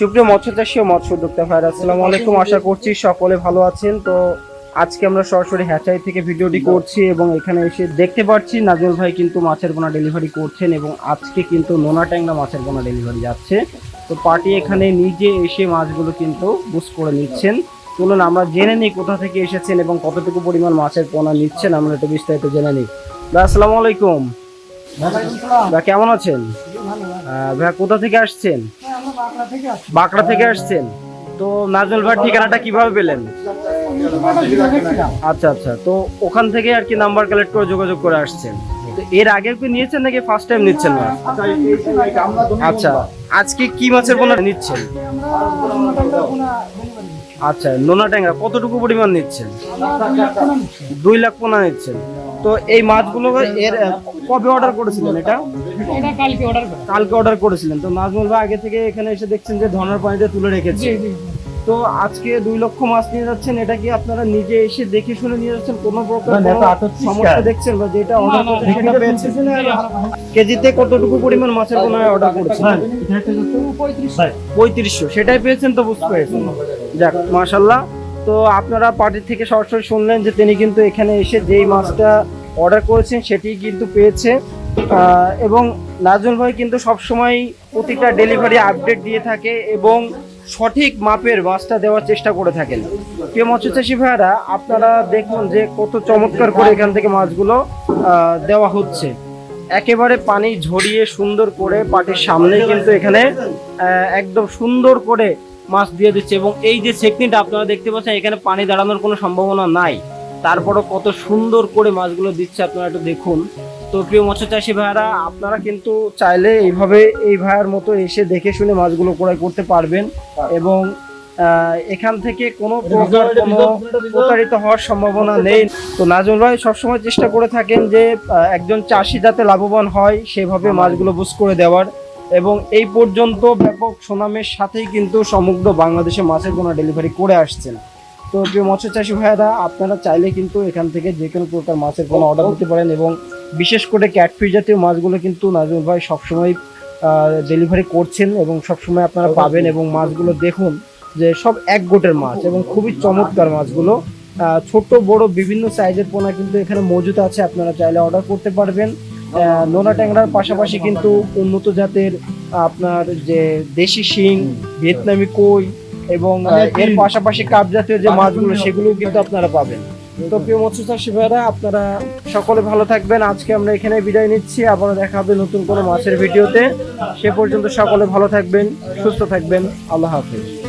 সুপ্রিয় মৎস্য চাষী ও মৎস্য উদ্যোক্তা ভাইরা আসসালামু আলাইকুম। আশা করছি সকলে ভালো আছেন। তো আজকে আমরা সরাসরি হ্যাচারি থেকে ভিডিওটি করছি এবং এখানে এসে দেখতে পাচ্ছি নাজমুল ভাই কিন্তু মাছের পোনা ডেলিভারি করছেন এবং আজকে কিন্তু নোনা ট্যাংরা মাছের পোনা ডেলিভারি যাচ্ছে। তো পার্টি এখানে নিজে এসে মাছগুলো কিন্তু বুস করে নিচ্ছেন। চলুন আমরা জেনে নিই কোথা থেকে এসেছেন এবং কতটুকু পরিমাণ মাছের পোনা নিচ্ছেন আমরা একটু বিস্তারিত জেনে নিই। ভাই আসসালামু আলাইকুম। ভাই কেমন আছেন? ভাই কোথা থেকে আসছেন? বাঁকড়া থেকে আসছেন। তো নাজমুল ভাই ঠিকানাটা কীভাবে পেলেন? আচ্ছা আচ্ছা। তো ওখান থেকে আর কি নাম্বার কালেক্ট করে যোগাযোগ করে আসছেন। তো এর আগে কি নিয়েছেন নাকি ফার্স্ট টাইম নিচ্ছেন না আচ্ছা আজকে কি মাছের পোনা নিচ্ছেন? আচ্ছা নোনা ট্যাংরা কতটুকু পরিমাণ নিচ্ছেন? দুই লাখ পোনা নিচ্ছেন। তো এই মাছগুলো এর কবে অর্ডার করেছিলেন এটা? এটা কালকে অর্ডার করে কালকে অর্ডার করেছিলেন। তো ভাই আগে থেকে এখানে এসে দেখছেন যে ধনার পানিতে তুলে রেখেছে। জি জি। তো আজকে দুই লক্ষ মাছ নিয়ে যাচ্ছেন এটা কি আপনারা নিজে এসে দেখে শুনে নিয়ে যাচ্ছেন? কোনো প্রকার সমস্যা দেখছেন বা যেটা অর্ডার করছেন সেটা পেয়েছেন? কেজিতে কতটুকু পরিমাণ মাছের কোনো অর্ডার করেছেন? হ্যাঁ, পঁয়ত্রিশশো। সেটাই পেয়েছেন তো বুঝতে পেরেছেন। যাক মাশাল্লাহ তো আপনারা পার্টির থেকে সরাসরি শুনলেন যে তিনি কিন্তু এখানে এসে যেই মাছটা অর্ডার করেছেন সেটি কিন্তু পেয়েছে। এবং নাজমুল ভাই কিন্তু সবসময় প্রতিটা ডেলিভারি আপডেট দিয়ে থাকে এবং সঠিক মাপের মাছটা দেওয়ার চেষ্টা করে থাকেন। প্রিয় মৎস্যচাষী ভাইয়ারা, আপনারা দেখুন যে কত চমৎকার করে এখান থেকে মাছগুলো দেওয়া হচ্ছে। একেবারে পানি ঝরিয়ে সুন্দর করে পাটির সামনে কিন্তু এখানে একদম সুন্দর করে মাছ দিয়ে দিচ্ছে এবং এই যে সেকনিটা আপনারা দেখতে পাচ্ছেন এখানে পানি দাঁড়ানোর কোনো সম্ভাবনা নাই। তারপরও কত সুন্দর করে মাছগুলো দিচ্ছে আপনারা একটু দেখুন। তো প্রিয় মৎস্য চাষী ভাইয়ারা আপনারা কিন্তু চাইলে এইভাবে এই ভাইয়ার মতো এসে দেখে শুনে মাছগুলো ক্রয় করতে পারবেন এবং এখান থেকে কোনো প্রকার কোনো প্রতারিত হওয়ার সম্ভাবনা নেই। তো নাজমুল ভাই সবসময় চেষ্টা করে থাকেন যে একজন চাষি যাতে লাভবান হয় সেভাবে মাছগুলো বুঝ করে দেওয়ার। এবং এই পর্যন্ত ব্যাপক সুনামের সাথেই কিন্তু সমগ্র বাংলাদেশে মাছের কোনো ডেলিভারি করে আসছেন। তো প্রিয় মৎস্য চাষি ভাইয়েরা আপনারা চাইলে কিন্তু এখান থেকে যে কোনো প্রকার মাছের কোনো অর্ডার দিতে পারেন এবং বিশেষ করে ক্যাটফিশ জাতীয় মাছগুলো কিন্তু নাজমুল ভাই সবসময় ডেলিভারি করছেন এবং সবসময় আপনারা পাবেন এবং মাছগুলো দেখুন যে সব এক গোটের মাছ এবং খুবই চমৎকার মাছগুলো। ছোট বড় বিভিন্ন সাইজের পোনা কিন্তু এখানে মজুদ আছে আপনারা চাইলে অর্ডার করতে পারবেন। নোনা ট্যাংরার পাশাপাশি কিন্তু উন্নত জাতের আপনার যে দেশি শিং ভিয়েতনামি কই এবং এর পাশাপাশি কাপ জাতীয় যে মাছগুলো সেগুলো কিন্তু আপনারা পাবেন। তো প্রিয় মৎস্য চাষী ভাইরা আপনারা সকলে ভালো থাকবেন। আজকে আমরা এখানে বিদায় নিচ্ছি। আবারও দেখা হবে নতুন কোনো মাছের ভিডিওতে। সে পর্যন্ত সকলে ভালো থাকবেন সুস্থ থাকবেন। আল্লাহ হাফিজ।